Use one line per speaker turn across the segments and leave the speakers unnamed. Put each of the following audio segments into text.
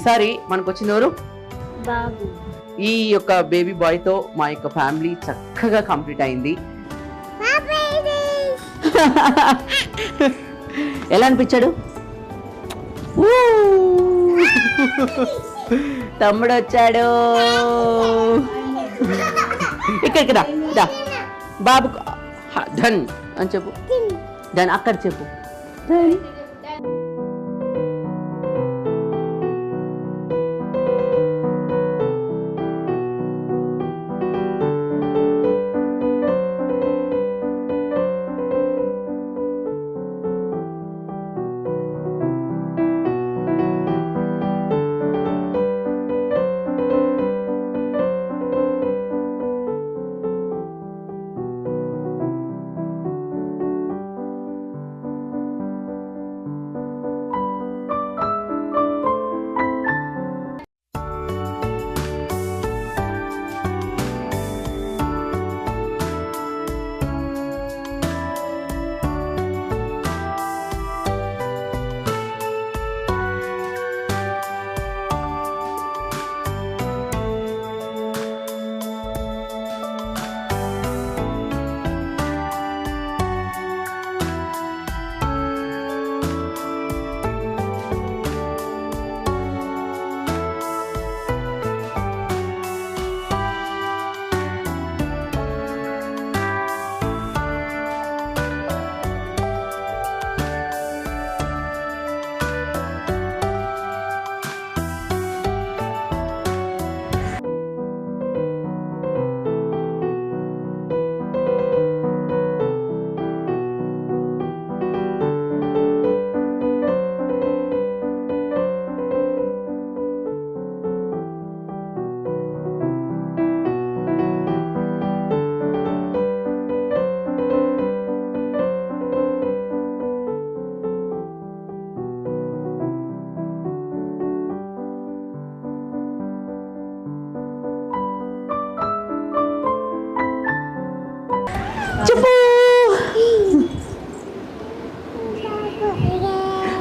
ఈసారి మనకు వచ్చింది ఎవరు ఈ యొక్క బేబీ బాయ్తో మా యొక్క ఫ్యామిలీ చక్కగా కంప్లీట్ అయింది. ఎలా అనిపించాడు! తమ్ముడు వచ్చాడు ఇక్కడ ఇక్కడ దా బాబు ధన్ అని చెప్పు. ధన్ అక్కడ చెప్పు. ధన్.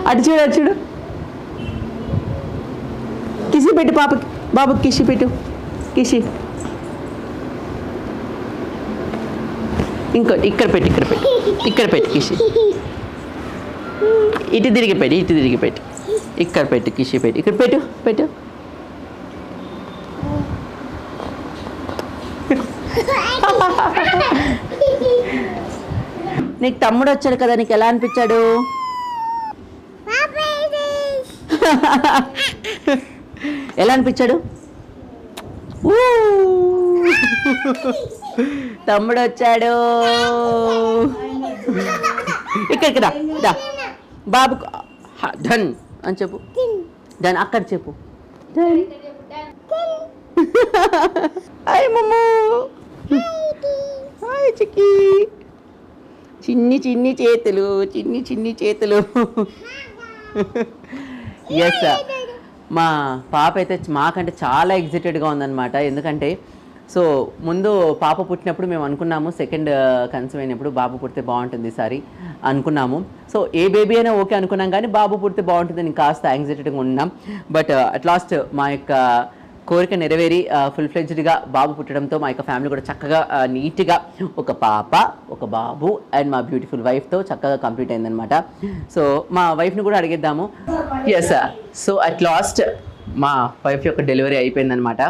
అటు చూడు అటు చూడు. కిసి పెట్టు పాపకి. బాబుకి కిసి పెట్టు. కిసి. ఇంకో ఇక్కడ పెట్టి ఇక్కడ పెట్టి. ఇక్కడ పెట్టి కిసి. ఇటు తిరిగి పెట్టి ఇటు తిరిగి పెట్టి. ఇక్కడ పెట్టి కిసి పెట్టి. ఇక్కడ పెట్టు పెట్టు. నీకు తమ్ముడు వచ్చాడు కదా నీకు ఎలా అనిపించాడు? ఎలా అనిపించాడు! తమ్ముడు వచ్చాడు. ఇక్కడికి రా దా బాబు ధన్ అని చెప్పు. ధన్ అక్కడ చెప్పు. హాయ్ మమ్ము. హాయ్ చిక్కి. చిన్ని చిన్ని చేతులు చిన్ని చిన్ని చేతులు. ఎస్ మా పాప అయితే మాకంటే చాలా ఎగ్జైటెడ్గా ఉందన్నమాట. ఎందుకంటే సో ముందు పాప పుట్టినప్పుడు మేము అనుకున్నాము సెకండ్ కన్సీవ్ అయినప్పుడు బాబు పుడితే బాగుంటుంది ఈసారి అనుకున్నాము. సో ఏ బేబీ అయినా ఓకే అనుకున్నాం కానీ బాబు పుడితే బాగుంటుందని కాస్త యాంగ్జైటీగా ఉన్నాం. బట్ అట్ లాస్ట్ మా యొక్క కోరిక నెరవేరి ఫుల్ ఫ్లెడ్జ్డ్గా బాబు పుట్టడంతో మా యొక్క ఫ్యామిలీ కూడా చక్కగా నీట్గా ఒక పాప ఒక బాబు అండ్ మా బ్యూటిఫుల్ వైఫ్తో చక్కగా కంప్లీట్ అయిందనమాట సో మా వైఫ్ని కూడా అడిగేద్దాము. ఎస్ సో అట్ లాస్ట్ మా వైఫ్ యొక్క డెలివరీ అయిపోయిందనమాట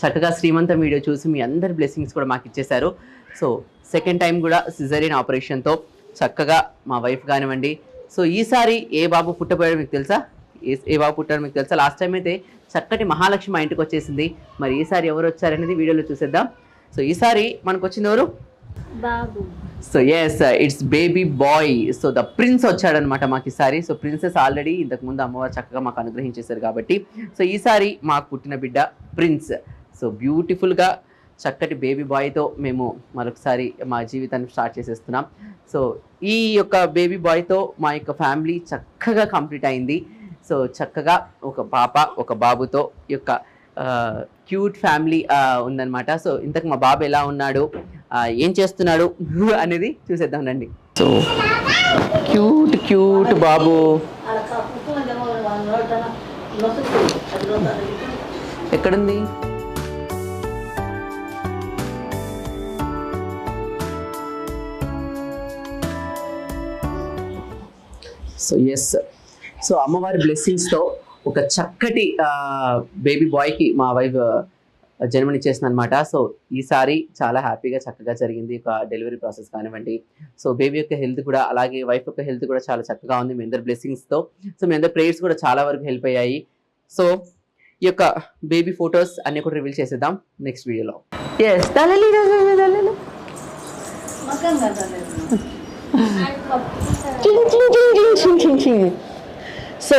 చక్కగా శ్రీమంతం వీడియో చూసి మీ అందరి బ్లెస్సింగ్స్ కూడా మాకు ఇచ్చేశారు. సో సెకండ్ టైం కూడా సిజరీన్ ఆపరేషన్తో చక్కగా మా వైఫ్ కానివ్వండి. సో ఈసారి ఏ బాబు పుట్టబోయాడో మీకు తెలుసా? ఏ బాబు పుట్టాడో మీకు తెలుసా? లాస్ట్ టైం అయితే చక్కటి మహాలక్ష్మి మా ఇంటికి వచ్చేసింది. మరి ఈసారి ఎవరు వచ్చారనేది వీడియోలో చూసేద్దాం. సో ఈసారి మనకు వచ్చింది ఎవరు?
బాబు.
So yes it's baby boy so the prince వచ్చాడనమాట మాకు ఈసారి. సో ప్రిన్సెస్ ఆల్రెడీ ఇంతకు ముందు అమ్మవారు చక్కగా మాకు అనుగ్రహించేశారు కాబట్టి. సో ఈసారి మాకు పుట్టిన బిడ్డ ప్రిన్స్ సో బ్యూటిఫుల్గా చక్కటి బేబీ బాయ్తో మేము మరొకసారి మా జీవితాన్ని స్టార్ట్ చేసేస్తున్నాం. సో ఈ యొక్క బేబీ బాయ్తో మా యొక్క ఫ్యామిలీ చక్కగా కంప్లీట్ అయింది. సో చక్కగా ఒక పాప ఒక బాబుతో యొక్క క్యూట్ ఫ్యామిలీ ఉందన్నమాట. సో ఇంతకు మా బాబు ఎలా ఉన్నాడు ఏం చేస్తున్నాడు అనేది చూసేద్దాం రండి. సో క్యూట్ క్యూట్ బాబు. ఎక్కడుంది? సో ఎస్ సో అమ్మవారి బ్లెస్సింగ్స్తో ఒక చక్కటి బేబీ బాయ్కి మా వైఫ్ జన్మనిచ్చేసింది అనమాట సో ఈసారి చాలా హ్యాపీగా చక్కగా జరిగింది ఒక డెలివరీ ప్రాసెస్ కానివ్వండి. సో బేబీ యొక్క హెల్త్ కూడా అలాగే వైఫ్ యొక్క హెల్త్ కూడా చాలా చక్కగా ఉంది మీ అందరి బ్లెస్సింగ్స్తో సో మీ అందరి ప్రేయర్స్ కూడా చాలా వరకు హెల్ప్ అయ్యాయి. సో ఈ యొక్క బేబీ ఫొటోస్ అన్ని కూడా రివీల్ చేసేద్దాం నెక్స్ట్ వీడియోలో ఎస్ తలలి తలలి so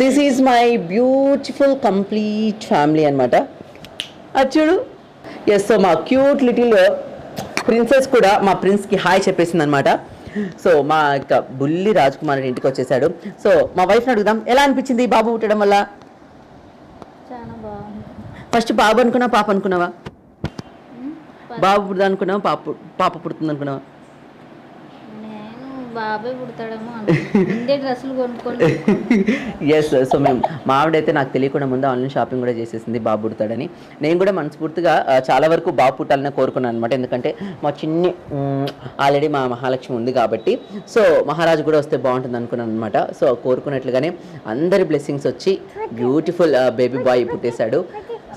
this is my beautiful complete family అనమాట అది చూడు. ఎస్ సో మా క్యూట్ లిటిల్ ప్రిన్సెస్ కూడా మా ప్రిన్స్కి హాయ్ చెప్పేసింది అనమాట సో మా యొక్క బుల్లి రాజ్కుమార్ ఇంటికి వచ్చేసాడు. సో మా వైఫ్ని అడుగుదాం ఎలా అనిపించింది బాబు పుట్టడం వల్ల? ఫస్ట్ బాబు అనుకున్నావా పాప అనుకున్నావా? బాబు పుడుతుంది అనుకున్నావా పాప పాప పుడుతుంది అనుకున్నావా
నేను బాబాయ్ పుడతాడేమో. ముందే డ్రెస్సులు కొనుక్కొని
ఎస్ సో మేము మా ఆవిడైతే నాకు తెలియకుండా ముందు ఆన్లైన్ షాపింగ్ కూడా చేసేసింది బాబు పుడతాడని. నేను కూడా మనస్ఫూర్తిగా చాలా వరకు బాబు పుట్టాలని కోరుకున్నాను అనమాట ఎందుకంటే మా చిన్ని ఆల్రెడీ మా మహాలక్ష్మి ఉంది కాబట్టి. సో మహారాజు కూడా వస్తే బాగుంటుంది అనుకున్నాను అనమాట సో కోరుకున్నట్లుగానే అందరి బ్లెస్సింగ్స్ వచ్చి బ్యూటిఫుల్ బేబీ బాయ్ పుట్టేశాడు.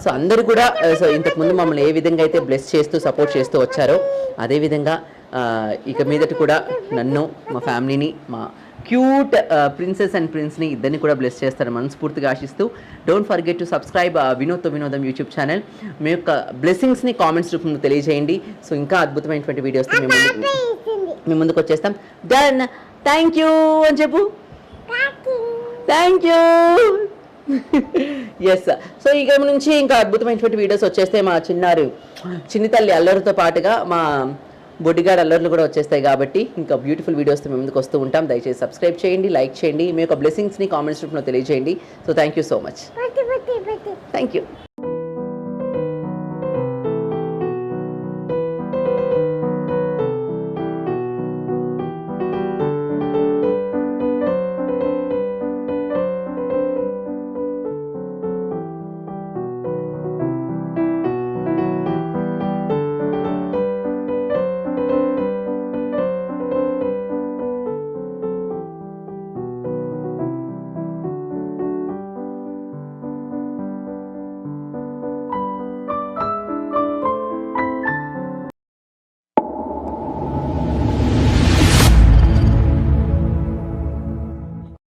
సో అందరూ కూడా సో ఇంతకుముందు మమ్మల్ని ఏ విధంగా అయితే బ్లెస్ చేస్తూ సపోర్ట్ చేస్తూ వచ్చారో అదేవిధంగా ఆ, ఇక మీదట కూడా నన్ను మా ఫ్యామిలీని మా క్యూట్ ప్రిన్సెస్ అండ్ ప్రిన్స్ని ఇద్దరిని కూడా బ్లెస్ చేస్తారు మనస్ఫూర్తిగా ఆశిస్తూ డోంట్ ఫర్గెట్ టు సబ్స్క్రైబ్ వినోద్తో వినోదం యూట్యూబ్ ఛానల్ మీ యొక్క బ్లెస్సింగ్స్ని కామెంట్స్ రూపంలో తెలియజేయండి. సో ఇంకా అద్భుతమైనటువంటి వీడియోస్తో మేము ముందుకు మీ ముందుకు వచ్చేస్తాం. డన్ థ్యాంక్ యూ అని చెప్పు. థ్యాంక్ యూ ఎస్ సో ఇక నుంచి ఇంకా అద్భుతమైనటువంటి వీడియోస్ వచ్చేస్తే మా చిన్నారి చిన్ని తల్లి అల్లరితో పాటుగా మా బొడ్డిగాడ్ అల్లర్లు కూడా వచ్చేస్తాయి కాబట్టి ఇంకా బ్యూటిఫుల్ వీడియోస్తో మేము ముందుకు వస్తూ ఉంటాం. దయచేసి సబ్స్క్రైబ్ చేయండి లైక్ చేయండి. మీ యొక్క బ్లెస్సింగ్స్ని కామెంట్స్ రూపంలో తెలియజేయండి. So thank you so much thank you